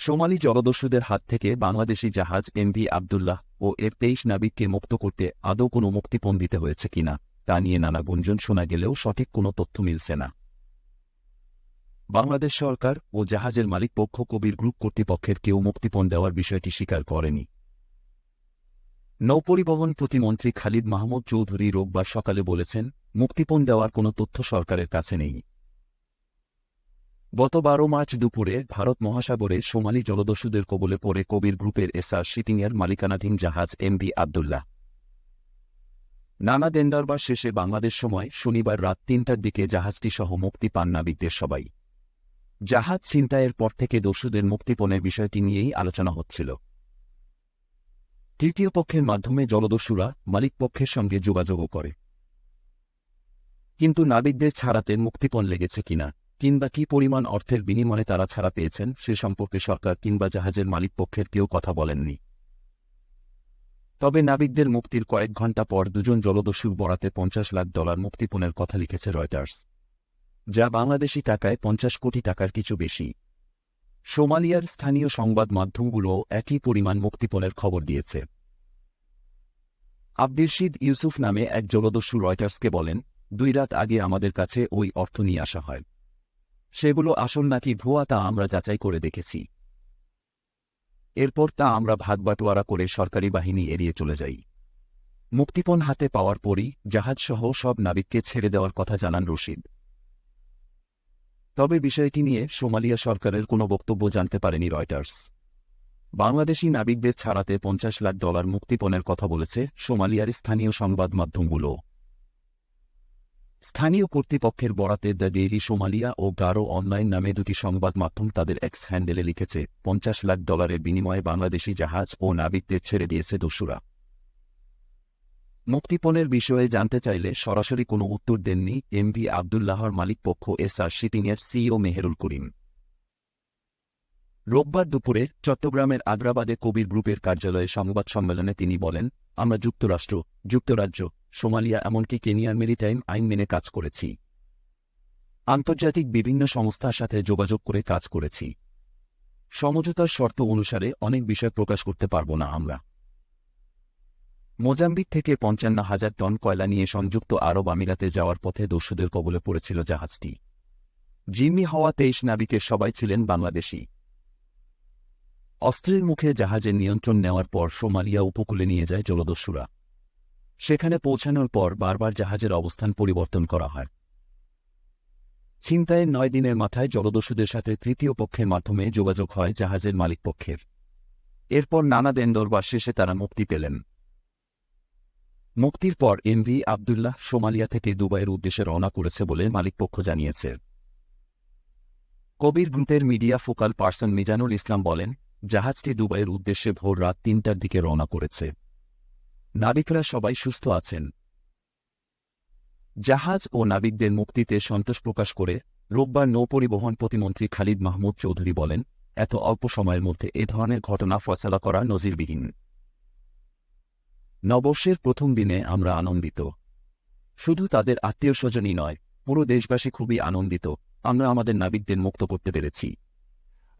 Somali জলদস্যুদের হাত থেকে বাংলাদেশি জাহাজ এমভি আবদুল্লাহ ও এর তেইশ নাবিককে মুক্ত করতে আদৌ কোনো মুক্তিপণ দিতে হয়েছে কিনা তা নিয়ে নানা গুঞ্জন শোনা গেলেও সঠিক কোনো তথ্য মিলছে না। বাংলাদেশ সরকার ও জাহাজের মালিক পক্ষ কবির গ্রুপ কর্তৃপক্ষের কেউ মুক্তিপণ দেওয়ার বিষয়টি স্বীকার করেনি। নৌপরিবহন প্রতিমন্ত্রী খালিদ মাহমুদ চৌধুরী রোববার সকালে বলেছেন, মুক্তিপণ দেওয়ার কোনো তথ্য সরকারের কাছে নেই। গত বারো মার্চ দুপুরে ভারত মহাসাগরে সোমালি জলদস্যুদের কবলে পড়ে কবির গ্রুপের এসআর শিপিংয়ের মালিকানাধীন জাহাজ এমবি আবদুল্লাহ। নানা দেন্ডারবার শেষে বাংলাদেশ সময় শনিবার রাত তিনটার দিকে জাহাজটি সহ মুক্তি পান নাবিকদের সবাই। জাহাজ ছিনতাইয়ের পর থেকে দস্যুদের মুক্তিপণের বিষয়টি নিয়েই আলোচনা হচ্ছিল। তৃতীয় পক্ষের মাধ্যমে জলদস্যুরা মালিকপক্ষের সঙ্গে যোগাযোগও করে। কিন্তু নাবিকদের ছাড়াতে মুক্তিপণ লেগেছে কিনা কিংবা কি পরিমাণ অর্থের বিনিময়ে তারা ছাড়া পেয়েছেন, সে সম্পর্কে সরকার কিংবা জাহাজের মালিক পক্ষের কেউ কথা বলেননি। তবে নাবিকদের মুক্তির কয়েক ঘণ্টা পর দুজন জলদস্যুর বরাতে পঞ্চাশ লাখ ডলার মুক্তিপণের কথা লিখেছে রয়টার্স, যা বাংলাদেশি টাকায় পঞ্চাশ কোটি টাকার কিছু বেশি। সোমালিয়ার স্থানীয় সংবাদ মাধ্যমগুলো একই পরিমাণ মুক্তিপণের খবর দিয়েছে। আব্দিরশিদ ইউসুফ নামে এক জলদস্যু রয়টার্সকে বলেন, দুই রাত আগে আমাদের কাছে ওই অর্থ নিয়ে আসা হয়। সেগুলো আসল নাকি ভুয়া তা আমরা যাচাই করে দেখেছি। এরপর তা আমরা ভাগবাটোয়ারা করে সরকারি বাহিনী এড়িয়ে চলে যাই। মুক্তিপণ হাতে পাওয়ার পরই জাহাজসহ সব নাবিককে ছেড়ে দেওয়ার কথা জানান রশিদ। তবে বিষয়টি নিয়ে সোমালিয়া সরকারের কোনো বক্তব্য জানতে পারেনি রয়টার্স। বাংলাদেশি নাবিকদের ছাড়াতে পঞ্চাশ লাখ ডলার মুক্তিপণের কথা বলেছে সোমালিয়ার স্থানীয় সংবাদ মাধ্যমগুলো স্থানীয় কর্তৃপক্ষের বরাতে দ্য ডেইলি সোমালিয়া ও গারো অনলাইন নামে দুটি সংবাদ মাধ্যম তাদের এক্স হ্যান্ডেলে লিখেছে, পঞ্চাশ লাখ ডলারের বিনিময়ে বাংলাদেশি জাহাজ ও নাবিকদের ছেড়ে দিয়েছে দস্যুরা। মুক্তিপণের বিষয়ে জানতে চাইলে সরাসরি কোনো উত্তর দেননি এমভি আবদুল্লাহর মালিকপক্ষ এসআর শিপিংয়ের সিইও মেহেরুল করিম। রোববার দুপুরে চট্টগ্রামের আগ্রাবাদে কবির গ্রুপের কার্যালয়ে সংবাদ সম্মেলনে তিনি বলেন, আমরা যুক্তরাষ্ট্র, যুক্তরাজ্য সোমালিয়া এমনকি কেনিয়ার মেরিটাইম আইন মেনে কাজ করেছি। আন্তর্জাতিক বিভিন্ন সংস্থার সাথে যোগাযোগ করে কাজ করেছি। সমঝোতার শর্ত অনুসারে অনেক বিষয় প্রকাশ করতে পারব না আমরা। মোজাম্বিক থেকে পঞ্চান্ন হাজার টন কয়লা নিয়ে সংযুক্ত আরব আমিরাতে যাওয়ার পথে দস্যুদের কবলে পড়েছিল জাহাজটি। জিম্মি হওয়া তেইশ নাবিকের সবাই ছিলেন বাংলাদেশী। অস্ত্রের মুখে জাহাজের নিয়ন্ত্রণ নেওয়ার পর সোমালিয়া উপকূলে নিয়ে যায় জলদস্যুরা। সেখানে পৌঁছানোর পর বারবার জাহাজের অবস্থান পরিবর্তন করা হয়। ছিনতাইয়ের নয় দিনের মাথায় জলদস্যুদের সাথে তৃতীয় পক্ষের মাধ্যমে যোগাযোগ হয় জাহাজের মালিক পক্ষের। এরপর নানা দেন্দরবার শেষে তারা মুক্তি পেলেন। মুক্তির পর এমভি আবদুল্লাহ সোমালিয়া থেকে দুবাইয়ের উদ্দেশ্যে রওনা করেছে বলে মালিকপক্ষ জানিয়েছে। কবির গ্রুপের media focal person Mizanul Islam বলেন, জাহাজটি দুবাইয়ের উদ্দেশ্যে ভোর রাত তিনটার দিকে রওনা করেছে। নাবিকরা সবাই সুস্থ আছেন। জাহাজ ও নাবিকদের মুক্তিতে সন্তোষ প্রকাশ করে রোববার নৌপরিবহন প্রতিমন্ত্রী খালিদ মাহমুদ চৌধুরী বলেন, এত অল্প সময়ের মধ্যে এ ধরনের ঘটনা ফয়সলা করা নজিরবিহীন। নববর্ষের প্রথম দিনে আমরা আনন্দিত। শুধু তাদের আত্মীয় স্বজনই নয়, পুরো দেশবাসী খুবই আনন্দিত। আমরা আমাদের নাবিকদের মুক্ত করতে পেরেছি।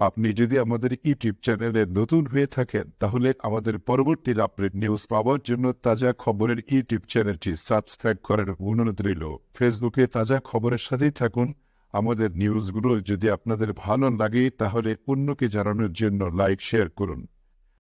আপনি যদি আমাদের ইউটিউব চ্যানেলে নতুন হয়ে থাকেন, তাহলে আমাদের পরবর্তী আপডেট নিউজ পাওয়ার জন্য তাজা খবরের ইউটিউব চ্যানেলটি সাবস্ক্রাইব করার অনুরোধ রইল। ফেসবুকে তাজা খবরের সাথেই থাকুন। আমাদের নিউজগুলো যদি আপনাদের ভালো লাগে, তাহলে অন্যকে জানানোর জন্য লাইক, শেয়ার করুন।